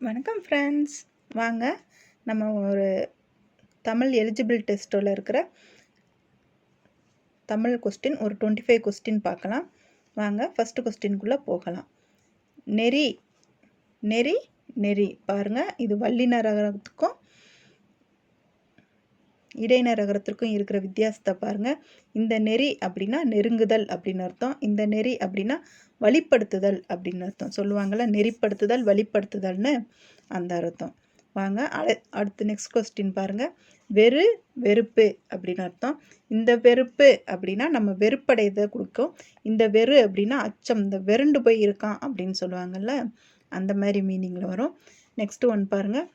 வணக்கம் ஃப்ரெண்ட்ஸ் வாங்க நம்ம ஒரு தமிழ் எலிஜிபிள் டெஸ்ட்டில் இருக்கிற தமிழ் கொஸ்டின் ஒரு டுவெண்ட்டி ஃபைவ் கொஸ்டின் பார்க்கலாம். வாங்க ஃபஸ்ட்டு கொஸ்டின்குள்ளே போகலாம். நெறி நெறி நெறி. பாருங்கள் இது வல்லினரகத்துக்கும் இடைநரகரத்திற்கும் இருக்கிற வித்தியாசத்தை பாருங்கள் இந்த நெறி அப்படின்னா நெருங்குதல் அப்படின்னு அர்த்தம். இந்த நெறி அப்படின்னா வழிப்படுத்துதல் அப்படின்னு அர்த்தம். சொல்லுவாங்கள்ல நெறிப்படுத்துதல் வழிப்படுத்துதல்னு அந்த அர்த்தம். வாங்க அடு அடுத்து நெக்ஸ்ட் கொஸ்டின் பாருங்கள் வெறு வெறுப்பு அப்படின்னு அர்த்தம். இந்த வெறுப்பு அப்படின்னா நம்ம வெறுப்படையதை கொடுக்கும். இந்த வெறு அப்படின்னா அச்சம் இந்த வெருண்டு போய் இருக்கான் அப்படின்னு சொல்லுவாங்கள்ல அந்த மாதிரி மீனிங்கில் வரும். நெக்ஸ்ட் ஒன் பாருங்கள்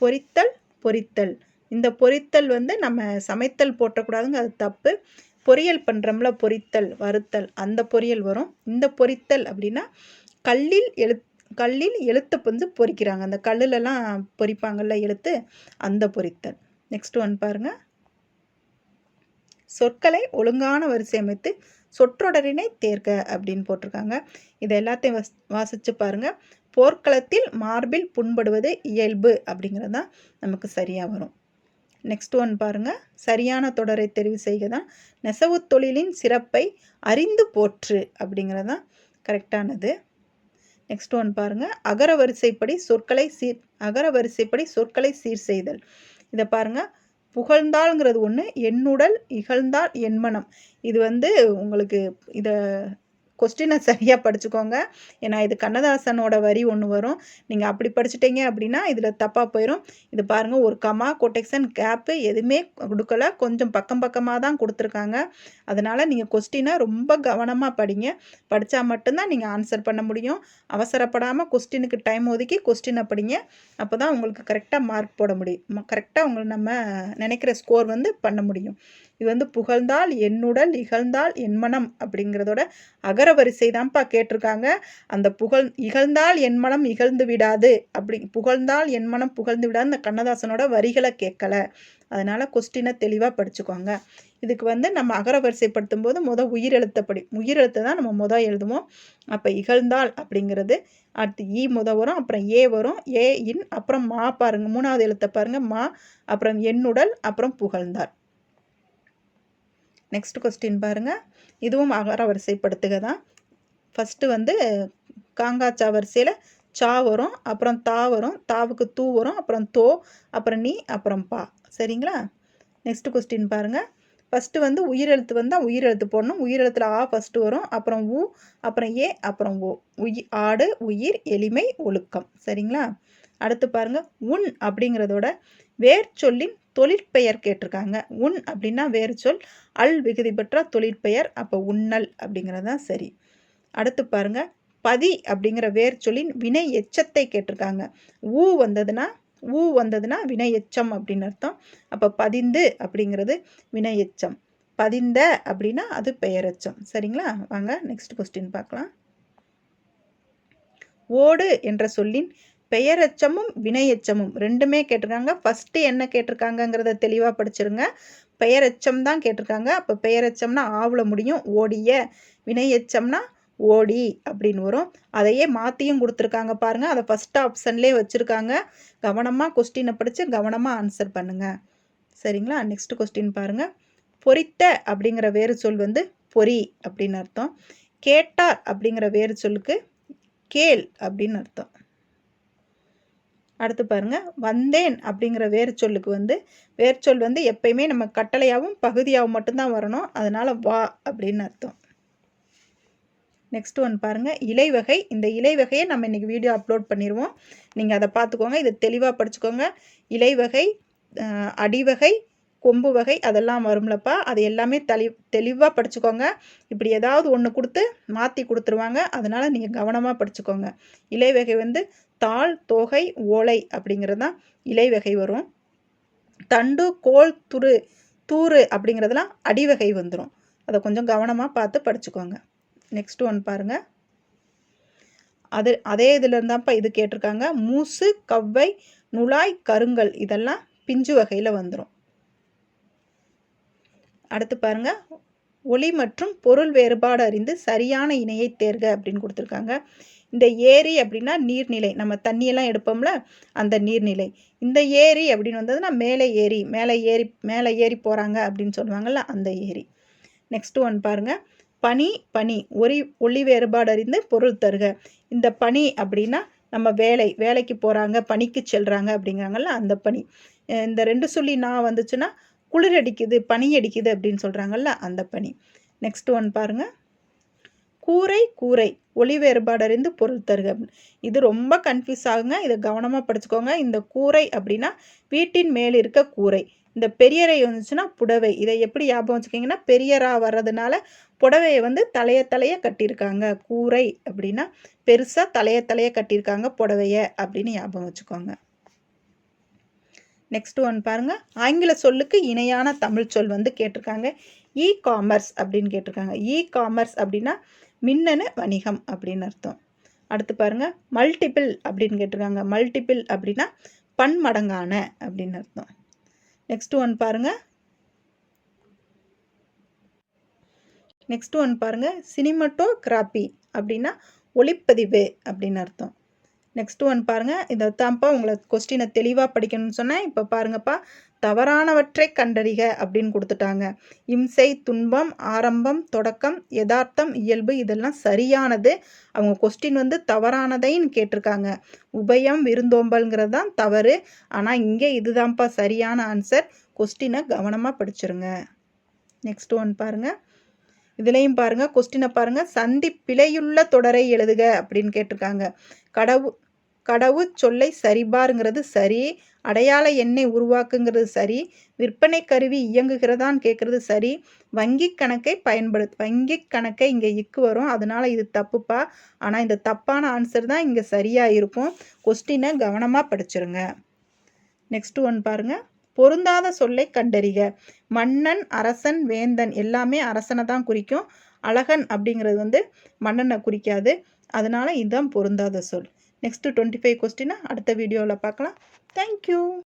பொரித்தல் பொரித்தல் இந்த பொரித்தல் வந்து நம்ம சமைத்தல் போட்டக்கூடாதுங்க அது தப்பு. பொரியல் பண்ணுறோம்ல பொரித்தல் வறுத்தல் அந்த பொரியல் வரும். இந்த பொரித்தல் அப்படின்னா கல்லில் எழுத் கல்லில் எழுத்தை வந்து பொறிக்கிறாங்க. அந்த கல்லுலலாம் பொறிப்பாங்கள்ல எழுத்து? அந்த பொரித்தல் நெக்ஸ்ட் ஒன் பாருங்கள் சொற்களை ஒழுங்கான வரிசை அமைத்து சொற்றொடரினை தேர்க அப்படின்னு போட்டிருக்காங்க. இதை எல்லாத்தையும் வஸ் வாசித்து பாருங்கள் போர்க்களத்தில் மார்பில் புண்படுவது இயல்பு அப்படிங்கிறது தான் நமக்கு சரியாக வரும். நெக்ஸ்ட் ஒன் பாருங்கள் சரியான தொடரை தெரிவு செய்க தான் நெசவு தொழிலின் சிறப்பை அறிந்து போற்று அப்படிங்கிறது தான் கரெக்டானது. நெக்ஸ்ட் ஒன் பாருங்கள் அகர வரிசைப்படி சொற்களை சீர் அகர வரிசைப்படி சொற்களை சீர் செய்தல். இதை பாருங்கள் புகழ்ந்தாள்ங்கிறது ஒன்று என்னுடல் இகழ்ந்தால் என்மனம் இது வந்து உங்களுக்கு இதை கொஸ்டினை சரியாக படிச்சுக்கோங்க. ஏன்னா இது கண்ணதாசனோட வரி ஒன்று வரும். நீங்கள் அப்படி படிச்சுட்டீங்க அப்படின்னா இதில் தப்பாக போயிடும் இது பாருங்கள் ஒரு கமா கொட்டெக்ஷன் கேப்பு எதுவுமே கொடுக்கல. கொஞ்சம் பக்கம் பக்கமாக தான் கொடுத்துருக்காங்க. அதனால் நீங்கள் கொஸ்டினை ரொம்ப கவனமாக படிங்க. படித்தா மட்டும்தான் நீங்கள் ஆன்சர் பண்ண முடியும். அவசரப்படாமல் கொஸ்டினுக்கு டைம் ஒதுக்கி கொஸ்டினை படிங்க. அப்போ தான் உங்களுக்கு கரெக்டாக மார்க் போட முடியும். கரெக்டாக உங்களை நம்ம நினைக்கிற ஸ்கோர் வந்து பண்ண முடியும். இது வந்து புகழ்ந்தால் என்னுடல் இகழ்ந்தால் என் மனம் அப்படிங்கிறதோட அகர வரிசை தான்ப்பா கேட்டிருக்காங்க. அந்த புகழ் இகழ்ந்தால் என் மனம் இகழ்ந்து விடாது. அப்படி புகழ்ந்தால் என் மனம் புகழ்ந்து விடாது. அந்த கண்ணதாசனோட வரிகளை கேட்கல. அதனால் கொஸ்டினை தெளிவாக படிச்சுக்கோங்க. இதுக்கு வந்து நம்ம அகர வரிசைப்படுத்தும் போது மொதல் உயிரெழுத்தப்படி உயிரெழுத்தை தான் நம்ம மொதல் எழுதுவோம். அப்போ இகழ்ந்தால் அப்படிங்கிறது அடுத்து ஈ முத வரும் அப்புறம் ஏ வரும். ஏ இன் அப்புறம் மா பாருங்கள் மூணாவது எழுத்தை பாருங்கள் மா அப்புறம் என்னுடல் அப்புறம் புகழ்ந்தார் நெக்ஸ்ட் கொஸ்டின் பாருங்கள் இதுவும் அகர வரிசைப்படுத்துக தான். ஃபஸ்ட்டு வந்து காங்காச்சா வரிசையில் சா வரும் அப்புறம் தா வரும் தாவுக்கு தூ வரும் அப்புறம் தோ அப்புறம் நீ அப்புறம் பா. சரிங்களா? நெக்ஸ்ட் கொஸ்டின் பாருங்கள் ஃபஸ்ட்டு வந்து உயிரெழுத்து வந்தால் உயிரெழுத்து போடணும். உயிரெழுத்தில் ஆ ஃபஸ்ட்டு வரும் அப்புறம் ஊ அப்புறம் ஏ அப்புறம் ஓ. உயி ஆடு உயிர் எளிமை ஒழுக்கம். சரிங்களா? அடுத்து பாருங்கள் உன் அப்படிங்கிறதோட வேர் சொல்லின் தொழிற்பெயர் கேட்டிருக்காங்க. உன் அப்படின்னா வேறு சொல் அல் விகுதி பெற்ற தொழிற்பெயர் அப்போ உன்னல் அப்படிங்கிறது தான் சரி. அடுத்து பாருங்க. பதி அப்படிங்கிற வேர் சொல்லின் வினை எச்சத்தை கேட்டிருக்காங்க. ஊ வந்ததுன்னா ஊ வந்ததுன்னா வினை எச்சம் அப்படின்னு அர்த்தம். அப்போ பதிந்து அப்படிங்கிறது வினை எச்சம். பதிந்த அப்படின்னா அது பெயரெச்சம் சரிங்களா? வாங்க நெக்ஸ்ட் கொஸ்டின் பார்க்கலாம். ஓடு என்ற சொல்லின் பெயரெச்சமும் வினையெச்சமும் ரெண்டுமே கேட்டிருக்காங்க. ஃபஸ்ட்டு என்ன கேட்டிருக்காங்கங்கிறத தெளிவாக படிச்சிருங்க. பெயரெச்சம் தான் கேட்டிருக்காங்க. அப்போ பெயரெச்சம்னா ஆவில் முடியும் ஓடிய. வினையச்சம்னா ஓடி அப்படின்னு வரும். அதையே மாற்றியும் கொடுத்துருக்காங்க பாருங்கள் அதை ஃபஸ்ட் ஆப்ஷன்லேயே வச்சுருக்காங்க. கவனமாக கொஸ்டினை படித்து கவனமாக ஆன்சர் பண்ணுங்கள் சரிங்களா? நெக்ஸ்ட் கொஸ்டின் பாருங்கள் பொறித்த அப்படிங்கிற வேறு சொல் வந்து பொறி அப்படின்னு அர்த்தம். கேட்டார் அப்படிங்கிற வேறு சொல்லுக்கு கேள் அப்படின்னு அர்த்தம். அடுத்து பாருங்கள் வந்தேன் அப்படிங்கிற வேர்ச்சொல்லுக்கு வந்து வேர் சொல் வந்து எப்பயுமே நம்ம கட்டளையாகவும் பகுதியாகவும் மட்டும்தான் வரணும். அதனால் வா அப்படின்னு அர்த்தம். நெக்ஸ்ட் ஒன் பாருங்கள் இலைவகை. இந்த இலைவகையை நம்ம இன்றைக்கி வீடியோ அப்லோட் பண்ணிடுவோம் நீங்கள் அதை பார்த்துக்கோங்க இதை தெளிவாக படிச்சுக்கோங்க. இலைவகை அடிவகை கொம்பு வகை அதெல்லாம் வரும்லப்பா. அது எல்லாமே தெளி தெளிவாக படிச்சுக்கோங்க. இப்படி ஏதாவது ஒன்று கொடுத்து மாற்றி கொடுத்துருவாங்க. அதனால் நீங்கள் கவனமாக படிச்சுக்கோங்க. இலைவகை வந்து தாள் தோகை ஓலை அப்படிங்கிறது தான் இலைவகை வரும். தண்டு கோல் துரு தூறு அப்படிங்கிறதுலாம் அடிவகை வந்துடும் அதை கொஞ்சம் கவனமாக பார்த்து படிச்சுக்கோங்க. நெக்ஸ்ட் ஒன் பாருங்கள் அது அதே இதில் இருந்தாப்பா இது கேட்டிருக்காங்க. மூசு கவ்வை நுழாய் கருங்கல் இதெல்லாம் பிஞ்சு வகையில் வந்துடும் அடுத்து பாருங்க. ஒளி மற்றும் பொருள் வேறுபாடு அறிந்து சரியான இணையை தேர்க அப்படின்னு கொடுத்துருக்காங்க. இந்த ஏரி அப்படின்னா நீர்நிலை. நம்ம தண்ணியெல்லாம் எடுப்போம்ல அந்த நீர்நிலை. இந்த ஏரி அப்படின்னு வந்ததுன்னா மேலே ஏரி மேலே ஏறி மேலே ஏறி போகிறாங்க அப்படின்னு சொல்லுவாங்கள்ல அந்த ஏரி. நெக்ஸ்ட் ஒன் பாருங்கள் பனி பனி. ஒரி ஒளி வேறுபாடு அறிந்து பொருள் தருக. இந்த பனி அப்படின்னா நம்ம வேலை வேலைக்கு போகிறாங்க பனிக்கு செல்கிறாங்க அப்படிங்கிறாங்கல்ல அந்த பனி. இந்த ரெண்டு சொல்லி நான் வந்துச்சுன்னா குளிர் அடிக்குது பனி அடிக்குது அப்படின்னு சொல்கிறாங்கல்ல அந்த பனி. நெக்ஸ்ட் ஒன் பாருங்கள் கூரை கூரை. ஒளி வேறுபாடு அறிந்து பொருள் தருக இது ரொம்ப கன்ஃபியூஸ் ஆகுங்க. இதை கவனமாக படிச்சுக்கோங்க. இந்த கூரை அப்படின்னா வீட்டின் மேல் இருக்க கூரை. இந்த பெரியரை வந்துச்சுன்னா புடவை. இதை எப்படி ஞாபகம் வச்சுக்கிங்கன்னா பெரியராக வர்றதுனால புடவையை வந்து தலைய தலைய கட்டியிருக்காங்க. கூரை அப்படின்னா பெருசாக தலைய தலைய கட்டியிருக்காங்க புடவைய அப்படின்னு ஞாபகம் வச்சுக்கோங்க. நெக்ஸ்ட் ஒன் பாருங்கள் ஆங்கில சொல்லுக்கு இணையான தமிழ் சொல் வந்து கேட்டிருக்காங்க. இ காமர்ஸ் அப்படின்னு கேட்டிருக்காங்க. இ காமர்ஸ் அப்படின்னா மின்னணு வணிகம் அப்படின்னு அர்த்தம். அடுத்து பாருங்கள் மல்டிபிள் அப்படின்னு கேட்டிருக்காங்க. மல்டிபிள் அப்படின்னா பன்மடங்கான அப்படின்னு அர்த்தம். நெக்ஸ்ட் ஒன் பாருங்கள் நெக்ஸ்ட் ஒன் பாருங்கள் சினிமட்டோகிராபி அப்படின்னா ஒளிப்பதிவு அப்படின்னு அர்த்தம். நெக்ஸ்ட் ஒன் பாருங்கள் இதை தான்ப்பா உங்களை கொஸ்டினை தெளிவாக படிக்கணும்னு சொன்னேன். இப்போ பாருங்கப்பா தவறானவற்றை கண்டறிக அப்படின்னு கொடுத்துட்டாங்க. இம்சை துன்பம் ஆரம்பம் தொடக்கம் யதார்த்தம் இயல்பு இதெல்லாம் சரியானது. அவங்க கொஸ்டின் வந்து தவறானதைன்னு கேட்டிருக்காங்க. உபயம் விருந்தோம்பல்ங்கிறது தான் தவறு. ஆனால் இங்கே இதுதான்ப்பா சரியான ஆன்சர் கொஸ்டினை கவனமாக படிச்சிருங்க. நெக்ஸ்ட் ஒன் பாருங்கள் இதுலேயும் பாருங்கள் கொஸ்டினை பாருங்கள் சந்தி பிழையுள்ள தொடரை எழுதுக அப்படின்னு கேட்டிருக்காங்க. கடவு கடவு சொல்லை சரிபாருங்கிறது சரி. அடையாள எண்ணை உருவாக்குங்கிறது சரி விற்பனை கருவி இயங்குகிறதான்னு கேட்குறது சரி வங்கி கணக்கை பயன்படுத்து வங்கி கணக்கை இங்கே இக்கு வரும் அதனால் இது தப்புப்பா? ஆனால் இந்த தப்பான ஆன்சர் தான் இங்கே சரியாக இருக்கும். கொஸ்டினை கவனமாக படிச்சிருங்க. நெக்ஸ்ட் ஒன் பாருங்கள் பொருந்தாத சொல்லை கண்டறிக. மன்னன் அரசன் வேந்தன் எல்லாமே அரசனை தான் குறிக்கும். அழகன் அப்படிங்கிறது வந்து மன்னனை குறிக்காது. அதனால் இதுதான் பொருந்தாத சொல். நெக்ஸ்ட்டு டுவெண்ட்டி ஃபைவ் கொஸ்டினை அடுத்த வீடியோவில் பார்க்கலாம். தேங்க்யூ